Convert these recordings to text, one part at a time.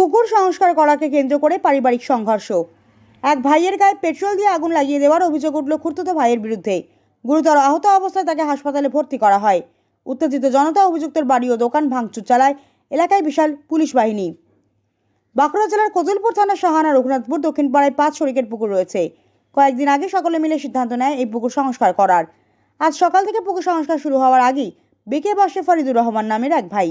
পুকুর সংস্কার করাকে কেন্দ্র করে পারিবারিক সংঘর্ষ। এক ভাইয়ের গায়ে পেট্রোল দিয়ে আগুন লাগিয়ে দেওয়ার অভিযোগ উঠল খুর্তুতো ভাইয়ের বিরুদ্ধে। গুরুতর আহত অবস্থায় তাকে হাসপাতালে ভর্তি করা হয়। উত্তেজিত জনতা অভিযুক্তের বাড়ি ও দোকান ভাঙচুর চালায় এলাকায় বিশাল পুলিশ বাহিনী। বাঁকুড়া জেলার কতুলপুর থানার সাহানা রঘুনাথপুর দক্ষিণ পাড়ায় পাঁচ শরিকের পুকুর রয়েছে। কয়েকদিন আগে সকলে মিলে সিদ্ধান্ত নেয় এই পুকুর সংস্কার করার। আজ সকাল থেকে পুকুর সংস্কার শুরু হওয়ার আগেই বেঁকে বসে ফরিদুর রহমান নামের এক ভাই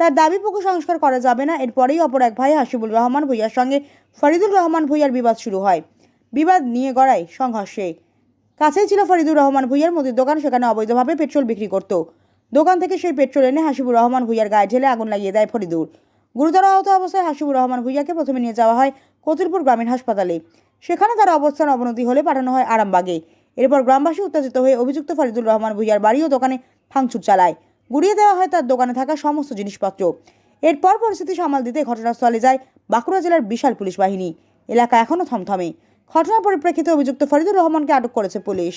তার দাবি পুকুর সংস্কার করা যাবে না। এরপরেই অপর এক ভাই হাসিবুল রহমান ভূঁইয়ার সঙ্গে ফরিদুর রহমান ভূঁইয়ার বিবাদ শুরু হয়। বিবাদ নিয়ে গড়ায় সংঘর্ষে। কাছেই ছিল ফরিদুর রহমান ভূঁইয়ার মুদির দোকান, সেখানে অবৈধভাবে পেট্রোল বিক্রি করত। দোকান থেকে সেই পেট্রোল এনে হাসিবুর রহমান ভূঁইয়ার গায়ে ঢেলে আগুন লাগিয়ে দেয় ফরিদুর। গুরুতর আহত অবস্থায় হাসিবুর রহমান ভূঁইয়াকে প্রথমে নিয়ে যাওয়া হয় কতুলপুর গ্রামীণ হাসপাতালে। সেখানে তার অবস্থার অবনতি হলে পাঠানো হয় আরামবাগে। এরপর গ্রামবাসী উত্তেজিত হয়ে অভিযুক্ত ফরিদুর রহমান ভূঁইয়ার বাড়ি ও দোকানে ভাঙচুর চালায়। গুড়িয়ে দেওয়া হয় তার দোকানে থাকা সমস্ত জিনিসপত্র। এরপর পরিস্থিতি সামাল দিতে ঘটনাস্থলে যায় বাঁকুড়া জেলার বিশাল পুলিশ বাহিনী। এলাকা এখনও থমথমে। ঘটনার পরিপ্রেক্ষিতে অভিযুক্ত ফরিদুর রহমানকে আটক করেছে পুলিশ।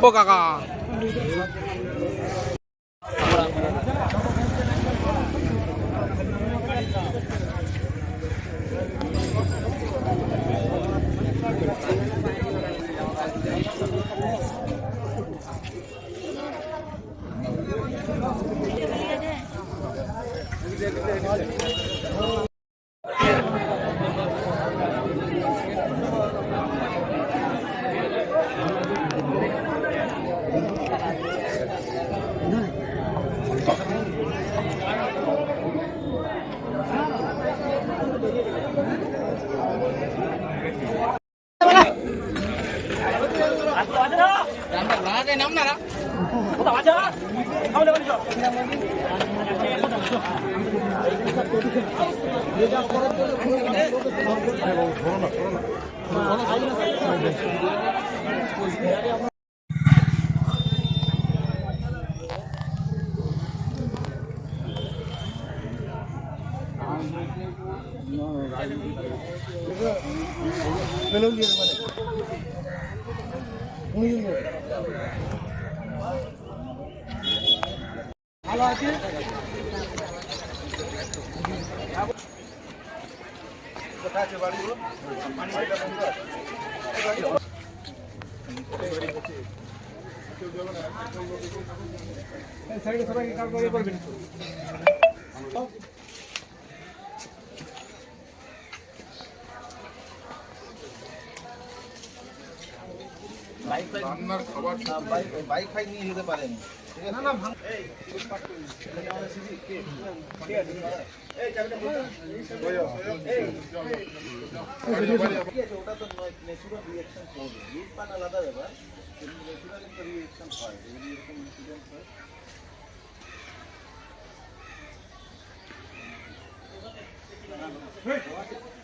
Bo kakak. তুমি রিপোর্ট পাঠাচ্ছি তো ও কাকা রান্নার খাবার বাইক ফাইক নিয়ে যেতে পারেনি ঠিক আছে না না ওটা তো ন্যাচুরাল রিয়াকশন করবে লুটপাট আলাদা ব্যাপার রিয়াকশন হয় এরকম ইনসিডেন্ট হয় এ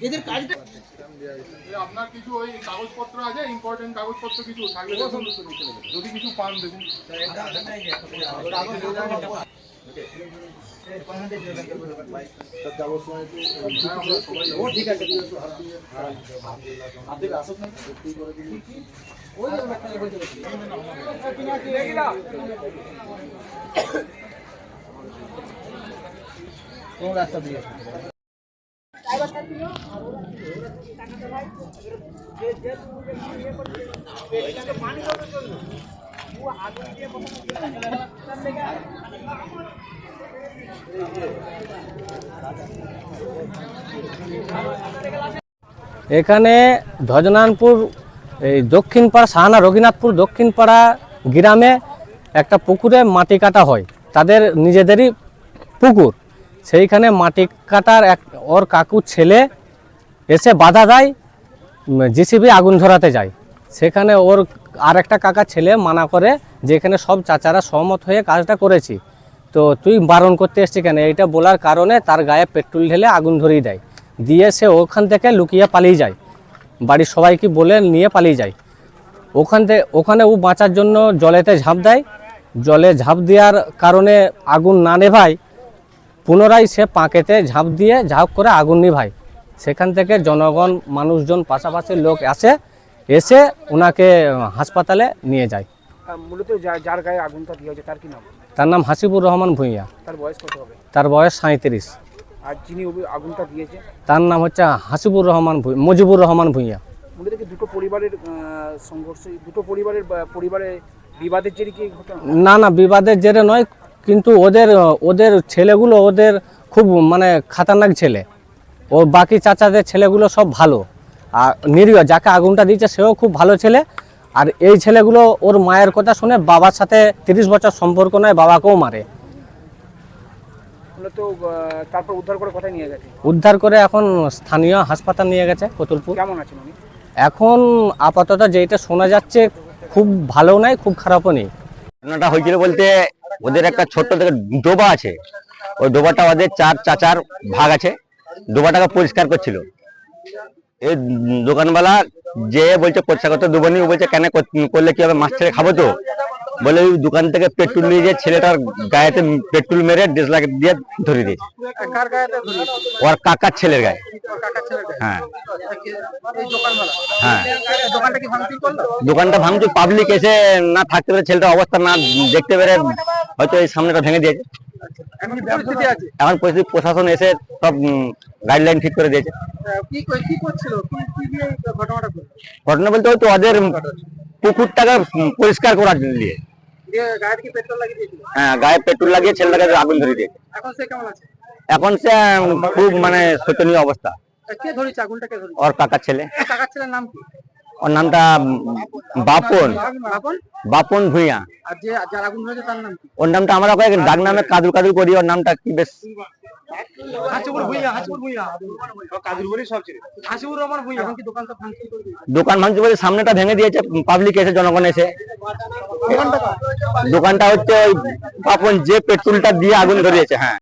এদের কাজটা আপনার কিছু ওই কাগজপত্র আছে? ইম্পর্টেন্ট কাগজপত্র কিছু থাকলে যদি কিছু পান দেখুন। কোন রাস্তা দিয়ে এখানে ধজনানপুর, এই দক্ষিণপাড়া সাহানা রঘুনাথপুর দক্ষিণ পাড়া গ্রামে একটা পুকুরে মাটি কাটা হয়। তাদের নিজেদেরই পুকুর। সেইখানে মাটি কাটার এক ওর কাকুর ছেলে এসে বাধা দেয় জিসিবি আগুন ধরাতে যায়। সেখানে ওর আর একটা কাকার ছেলে মানা করে যে এখানে সব চাচারা সহমত হয়ে কাজটা করেছি। তো তুই বারণ করতে এসছি কেন? এইটা বলার কারণে তার গায়ে পেট্রোল ঢেলে আগুন ধরিয়ে দেয়। দিয়ে সে ওখান থেকে লুকিয়ে পালিয়ে যায়। বাড়ির সবাইকে বলে নিয়ে পালিয়ে যায়। ওখান থেকে ওখানে ও বাঁচার জন্য জলেতে ঝাঁপ দেয়। জলে ঝাঁপ দেওয়ার কারণে আগুন না নেভায়। পুনরায় সে পাঁকেতে ঝাঁপ দিয়ে ঝাঁপ করে আগুন নিভায়। সেখান থেকে জনগণ মানুষজন পাশাপাশি লোক আসে এসে ওনাকে হাসপাতালে নিয়ে যায়। মূলত যার গায়ে আগুনটা দিয়ে হয়েছে তার কি নাম? তার নাম হাসিবুর রহমান ভূঁইয়া। তার বয়স কত হবে? তার বয়স সাঁত্রিশ আর যিনি আগুনটা দিয়েছে? তার নাম হচ্ছে হাসিবুর রহমান মুজিবুর রহমান ভূঁইয়া। মূলত কি দুটো পরিবারের সংঘর্ষ দুটো পরিবারের বা পরিবারের বিবাদের জেরে কি ঘটনা? না না বিবাদের জেরে নয় কিন্তু ওদের ওদের ছেলেগুলো ওদের খুব মানে খাতারনাক ছেলে। ও বাকি চাচাদের ছেলেগুলো সব ভালো। আর নিরীহ যাকে আগুনটা দিয়েছে সেও খুব ভালো ছেলে। আর এই ছেলেগুলো ওর মায়ের কথা শুনে বাবার সাথে তিরিশ বছর সম্পর্ক নয় বাবাকেও মারে। তারপর উদ্ধার করে কোথায় নিয়ে গেছে? উদ্ধার করে এখন স্থানীয় হাসপাতাল নিয়ে গেছে কতুলপুর। কেমন আছেন এখন আপাতত যেটা শোনা যাচ্ছে খুব ভালো নাই খুব খারাপও নেই। ঘটনাটা হয়েছিল বলতে ওদের একটা ছোট্ট থেকে ডোবা আছে। ওই ডোবাটা ওদের চার চাচার ভাগ আছে। ডোবাটাকে পরিষ্কার করছিল। এই দোকানওয়ালা যে বলছে পরিষ্কার করতে দুবনি ও বলছে, কেন কর- করলে কি হবে? মাছ ছেড়ে খাব তো? বলে ওই দোকান থেকে পেট্রোল নিয়ে যে ছেলেটার গায়েতে পেট্রোল মেরে ডিসলাইট দিয়ে ধরে দিয়েছে। কার গায়েতে? ধরিয়েছে ওর কাকার ছেলের গায়ে। কাকার ছেলের গায়ে? হ্যাঁ। হ্যাঁ। দোকানটা ভাঙচুর পাবলিক এসে না থাকতে পারে ছেলেটার অবস্থা না দেখতে পেরে হয়তো এই সামনেটা ভেঙে দিয়েছে। এখন পরিস্থিতি প্রশাসন এসে সব গাইডলাইন ঠিক করে দিয়েছে। ঘটনা বলতে হয়তো ওদের পুকুরটাকে পরিষ্কার করার জন্য হ্যাঁ গায়ে পেট্রোল লাগিয়ে ছেলেটাকে আগুন ধরে দিয়েছে। এখন সে কেমন আছে? এখন সে খুব মানে শোচনীয় অবস্থা। কে ধরেছে? আগুনটা কে ধরেছে? ওর কাকার ছেলে। কাকার ছেলের নাম কি? ওর নামটা বাপন। বাপন? ভূঁইয়া। ওর নামটা আমরা ডাক নামে কাদুল কাদুল করি ওর নামটা কি বেশ দোকান ভাঙচুর করে সামনেটা ভেঙে দিয়েছে পাবলিক এসে জনগণ এসে। দোকানটা হচ্ছে ওই পাপন যে পেট্রোলটা দিয়ে আগুন ধরিয়েছে হ্যাঁ।